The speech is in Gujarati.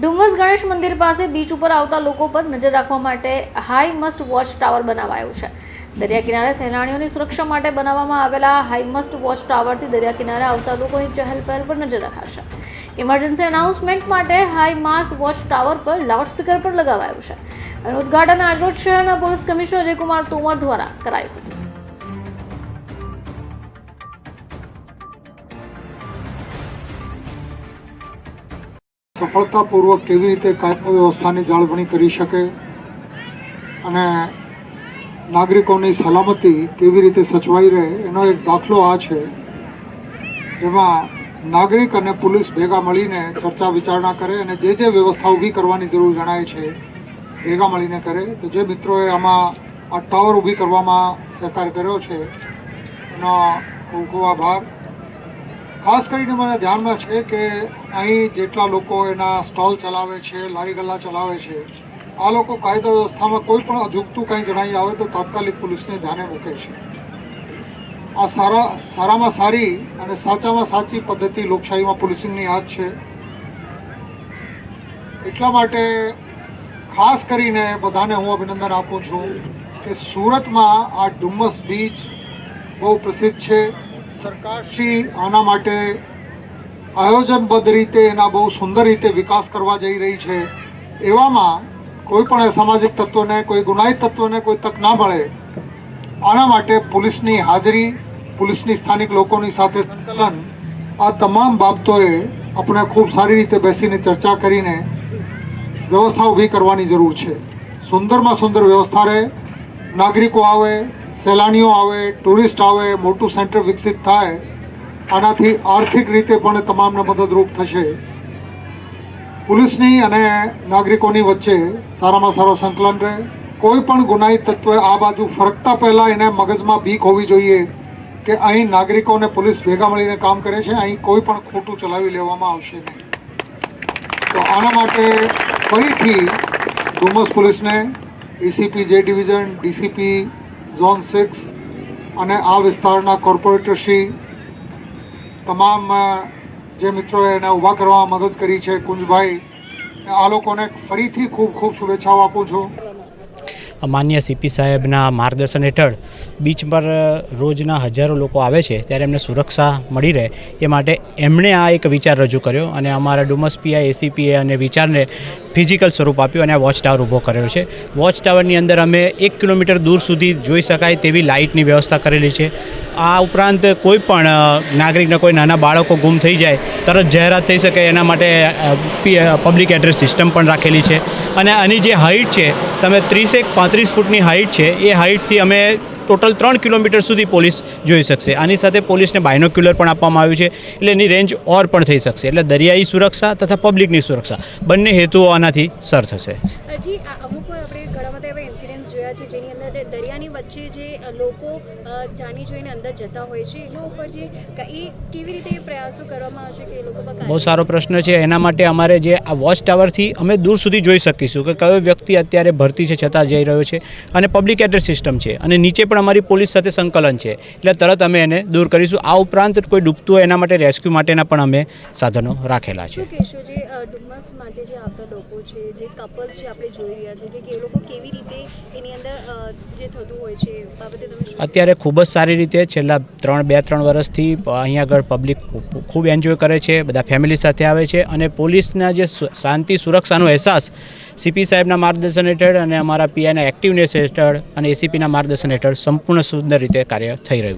ડુમસ ગણેશ મંદિર પાસે બીચ ઉપર આવતા લોકો પર નજર રાખવા માટે હાઈ મસ્ટ વોચ ટાવર બનાવાયું છે. દરિયા કિનારે સહેલાણીઓની સુરક્ષા માટે બનાવવામાં આવેલા હાઈ મસ્ટ વોચ ટાવરથી દરિયા કિનારે આવતા લોકોની ચહેલ પહેલ પર નજર રખાશે. ઇમરજન્સી અનાઉન્સમેન્ટ માટે હાઈ માસ વોચ ટાવર પર લાઉડસ્પીકર પર લગાવાયું છે. અને ઉદઘાટન આજરોજ શહેરના પોલીસ કમિશનર અજયકુમાર તોમર દ્વારા કરાયું હતું. સફળતાપૂર્વક કેવી રીતે કાયદો વ્યવસ્થાની જાળવણી કરી શકે અને નાગરિકોની સલામતી કેવી રીતે સચવાઈ રહે, એનો એક દાખલો આ છે. જેમાં નાગરિક અને પોલીસ ભેગા મળીને ચર્ચા વિચારણા કરે અને જે જે વ્યવસ્થા ઊભી કરવાની જરૂર જણાય છે, ભેગા મળીને કરે. તો જે મિત્રોએ આમાં આ ટાવર ઊભી કરવામાં સહકાર કર્યો છે, એનો ખૂબ ખૂબ આભાર. ખાસ કરીને મને ધ્યાનમાં છે કે અહીં જેટલા લોકો એના સ્ટોલ ચલાવે છે, લારી ગલ્લા ચલાવે છે, આ લોકો કાયદા વ્યવસ્થામાં કોઈ પણ અજુગતું કંઈ જણાઈ આવે તો તાત્કાલિક પોલીસને ધ્યાને મૂકે છે. આ સારા, સારામાં સારી અને સાચામાં સાચી પદ્ધતિ લોકશાહીમાં પોલીસિંગની જ છે. એટલા માટે ખાસ કરીને બધાને હું અભિનંદન આપું છું કે સુરતમાં આ ડુમ્મસ બીચ બહુ પ્રસિદ્ધ છે. સરકારશ્રી આના માટે આયોજનબદ્ધ રીતે એના બહુ સુંદર રીતે વિકાસ કરવા જઈ રહી છે. એવામાં કોઈ પણ અસામાજિક તત્વોને, કોઈ ગુનાહિત તત્વોને કોઈ તક ના મળે, આના માટે પોલીસની હાજરી, પોલીસની સ્થાનિક લોકોની સાથે સંકલન, આ તમામ બાબતોએ આપણે ખૂબ સારી રીતે બેસીને ચર્ચા કરીને વ્યવસ્થા ઊભી કરવાની જરૂર છે. સુંદરમાં સુંદર વ્યવસ્થા રહે, નાગરિકો આવે સહેલાણીઓ આવે, ટુરિસ્ટ આવે, મોટું સેન્ટર વિકસિત થાય, આનાથી આર્થિક રીતે પણ તમામને મદદરૂપ થશે. પોલીસની અને નાગરિકોની વચ્ચે સારામાં સારો સંકલન રહે. કોઈ પણ ગુનાહિત તત્વે આ બાજુ ફરકતા પહેલાં એને મગજમાં બીક હોવી જોઈએ કે અહીં નાગરિકો અને પોલીસ ભેગા મળીને કામ કરે છે. અહીં કોઈ પણ ખોટું ચલાવી લેવામાં આવશે નહીં. તો આના માટે ફરીથી ડુમસ પોલીસને, એસીપી, જે ડિવિઝન, ડીસીપી ઝોન સિક્સ અને આ વિસ્તારના કોર્પોરેટરશ્રી તમામ જે મિત્રોએ એને ઊભા કરવામાં મદદ કરી છે કુંજભાઈ, આ લોકોને ફરીથી ખૂબ ખૂબ શુભેચ્છાઓ આપું છું. માન્ય સીપી સાહેબના માર્ગદર્શન હેઠળ બીચ પર રોજના હજારો લોકો આવે છે ત્યારે એમને સુરક્ષા મળી રહે એ માટે એમણે આ એક વિચાર રજૂ કર્યો અને અમારા ડુમસ પીઆઈ એસીપીએ અને વિચારને ફિઝિકલ સ્વરૂપ આપ્યું અને આ વોચ ટાવર ઊભો કર્યો છે. વોચ ટાવરની અંદર અમે એક કિલોમીટર દૂર સુધી જોઈ શકાય તેવી લાઇટની વ્યવસ્થા કરેલી છે. આ ઉપરાંત કોઈ પણ નાગરિકને કોઈ નાના બાળકો ગુમ થઈ જાય, તરત જાહેરાત થઈ શકે એના માટે પબ્લિક એડ્રેસ સિસ્ટમ પણ રાખેલી છે. અને આની જે હાઇટ છે, તમે ત્રીસેક પાંત્રીસ ફૂટની હાઇટ છે, એ હાઇટથી અમે ટોટલ ત્રણ કિલોમીટર સુધી પોલીસ જોઈ શકશે. આની સાથે પોલીસને બાયનોક્યુલર પણ આપવામાં આવ્યું છે, એટલે એની રેન્જ ઓર પણ થઈ શકશે. એટલે દરિયાઈ સુરક્ષા તથા પબ્લિકની સુરક્ષા, બંને હેતુઓ આનાથી સર થશે. હજી અમુક આપણે જોયા છે જેની અંદર દરિયાની વચ્ચે જે લોકો જાણી જોઈને અંદર જતા હોય છે એના ઉપર જે એ કેવી રીતે પ્રયાસો કરવામાં આવશે કે એ લોકો બહુ સારો પ્રશ્ન છે. એના માટે અમારે જે આ વોચ ટાવરથી અમે દૂર સુધી જોઈ શકીશું કે કયો વ્યક્તિ અત્યારે ભરતી છે છતાં જઈ રહ્યો છે અને પબ્લિક એડ્રેસ સિસ્ટમ છે અને નીચે પણ અમારી પોલીસ સાથે સંકલન છે. એટલે તરત અમે એને દૂર કરીશું. આ ઉપરાંત કોઈ ડૂબતું હોય એના માટે રેસ્ક્યુ માટેના પણ અમે સાધનો રાખેલા છે. ડુમસ માટે જે આવતા લોકો છે જે કપલ્સ છે આપણે જોઈ રહ્યા છે કે એ લોકો કેવી રીતે એની અત્યારે ખૂબ જ સારી રીતે છેલ્લા ત્રણ, બે, ત્રણ વર્ષથી અહીંયા આગળ પબ્લિક ખૂબ એન્જોય કરે છે, બધા ફેમિલી સાથે આવે છે અને પોલીસના જે શાંતિ, સુરક્ષાનો અહેસાસ સીપી સાહેબના માર્ગદર્શન હેઠળ અને અમારા પીઆઈના એક્ટિવનેસ હેઠળ અને એસીપીના માર્ગદર્શન હેઠળ સંપૂર્ણ સુંદર રીતે કાર્ય થઈ રહ્યું